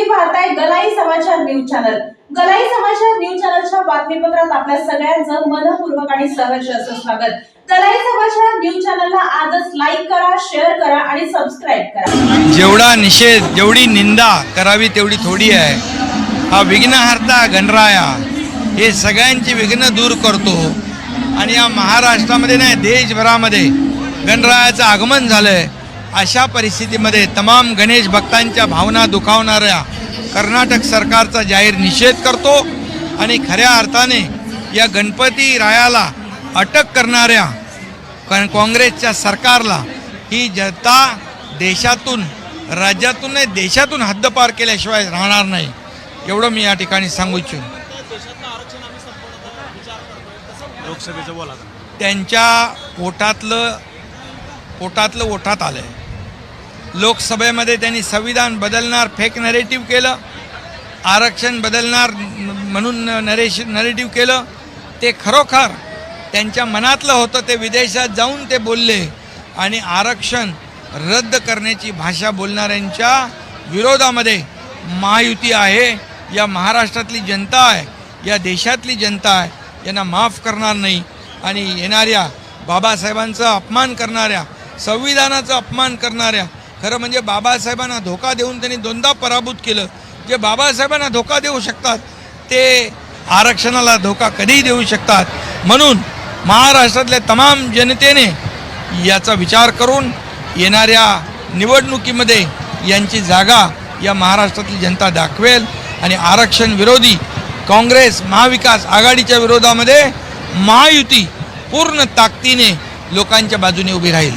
तुम्ही पाहताय गलाई समाचार न्यूज चॅनल. गलाई समाचार न्यूज चॅनलच्या बातमीपत्रात आपल्या सगळ्यांचं मनपूर्वक आणि सहर्ष असं स्वागत. गलाई समाचार न्यूज चॅनलला आजच लाईक करा शेअर करा आणि सबस्क्राईब करा. जेवढा निषेध जेवढी निंदा करावी तेवढी थोडी आहे. हा विघ्नहर्ता गणराया हे सगळ्यांची विघ्न दूर करतो. आणि या महाराष्ट्रामध्ये नाही देशभरामध्ये गणरायाचं आगमन झालंय. अशा परिस्थितीमध्ये तमाम गणेश भक्तांच्या भावना दुखावणाऱ्या कर्नाटक सरकारचा जाहीर निषेध करतो आणि खऱ्या अर्थाने या गणपती रायाला अटक करणाऱ्या कारण काँग्रेसच्या सरकारला ही जनता देशातून राज्यातून नाही देशातून हद्दपार केल्याशिवाय राहणार नाही. एवढं मी या ठिकाणी सांगू इच्छितो. लोकसभेचं बोला. त्यांच्या पोटातलं पोटातलं ओठात आलं आहे लोकसभेमध्ये त्यांनी संविधान बदलणार फेक नरेटिव्ह केलं आरक्षण बदलणार म्हणून नरेश नरेटिव्ह केलं. ते खरोखर त्यांच्या मनातलं होतं ते विदेशात जाऊन ते बोलले. आणि आरक्षण रद्द करण्याची भाषा बोलणाऱ्यांच्या विरोधामध्ये महायुती आहे. या महाराष्ट्रातली जनता आहे या देशातली जनता आहे यांना माफ करणार नाही. आणि येणाऱ्या बाबासाहेबांचा अपमान करणाऱ्या संविधानाचा अपमान करणाऱ्या खरं म्हणजे बाबासाहेबांना धोका देऊन त्यांनी दोनदा पराभूत केलं. जे बाबासाहेबांना धोका देऊ शकतात ते आरक्षणाला धोका कधीही देऊ शकतात. म्हणून महाराष्ट्रातल्या तमाम जनतेने याचा विचार करून येणाऱ्या निवडणुकीमध्ये यांची जागा या महाराष्ट्रातली जनता दाखवेल आणि आरक्षण विरोधी काँग्रेस महाविकास आघाडीच्या विरोधामध्ये महायुती पूर्ण ताकदीने लोकांच्या बाजूने उभी राहील.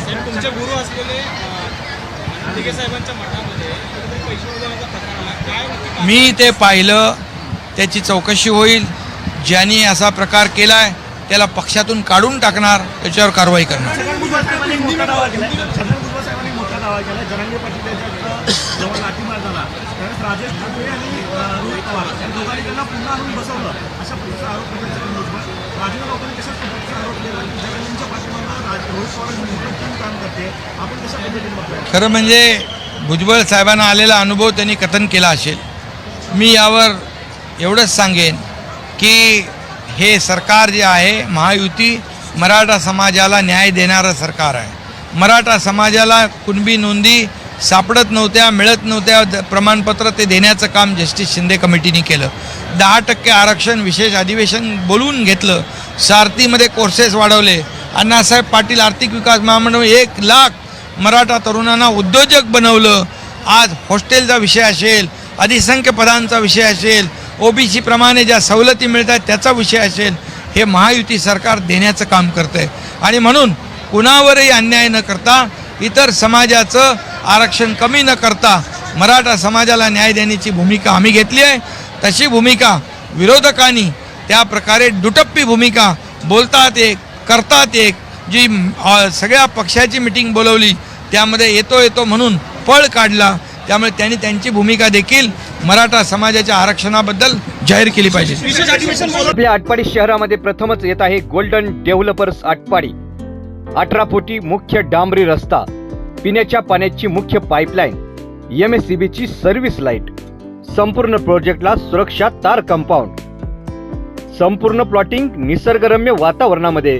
मी ते पाहिलं त्याची चौकशी होईल. ज्यांनी असा प्रकार केलाय त्याला पक्षातून काढून टाकणार त्याच्यावर कारवाई करणार. खरं म्हणजे भुजबळ साहेबांना आलेला अनुभव त्यांनी कथन केला असेल. मी यावर एवढंच सांगेन की हे सरकार जे आहे महायुती मराठा समाजाला न्याय देणारं सरकार आहे. मराठा समाजाला कुणबी नोंदी सापडत नव्हत्या मिळत नव्हत्या प्रमाणपत्र ते देण्याचं काम जस्टिस शिंदे कमिटीने केलं. दहा टक्के आरक्षण विशेष अधिवेशन बोलून घेतलं. सारथीमध्ये कोर्सेस वाढवले. अण्णासाहेब पाटील आर्थिक विकास महामंडळ एक लाख मराठा तरुणांना उद्योजक बनवलं. आज हॉस्टेलचा विषय असेल अधिसंख्य पदांचा विषय असेल ओबीसी प्रमाणे ज्या सवलती मिळतात त्याचा विषय असेल हे महायुती सरकार देण्याचं काम करतं आहे आणि म्हणून कुणावरही अन्याय न करता इतर समाजाचं आरक्षण कमी न करता मराठा समाजाला न्याय देण्याची भूमिका आम्ही घेतली आहे. तशी भूमिका विरोधकांनी त्या प्रकारे दुटप्पी भूमिका बोलतात एक करतात एक जी सगळ्या पक्षाची मिटिंग बोलवली त्यामध्ये येतो येतो म्हणून पळ काढला. त्यामुळे त्यांनी त्यांची भूमिका देखील मराठा समाजाच्या आरक्षणाबद्दल जाहीर केली पाहिजे. आपल्या आटपाडी शहरामध्ये प्रथमच येत आहे गोल्डन डेव्हलपर्स आटपाडी. अठरा फुटी मुख्य डांबरी रस्ता पिण्याच्या पाण्याची मुख्य pipeline M S C service light संपूर्ण प्रोजेक्टला सुरक्षा तार कंपाऊंड संपूर्ण प्लॉटिंग निसर्गरम्य वातावरणामध्ये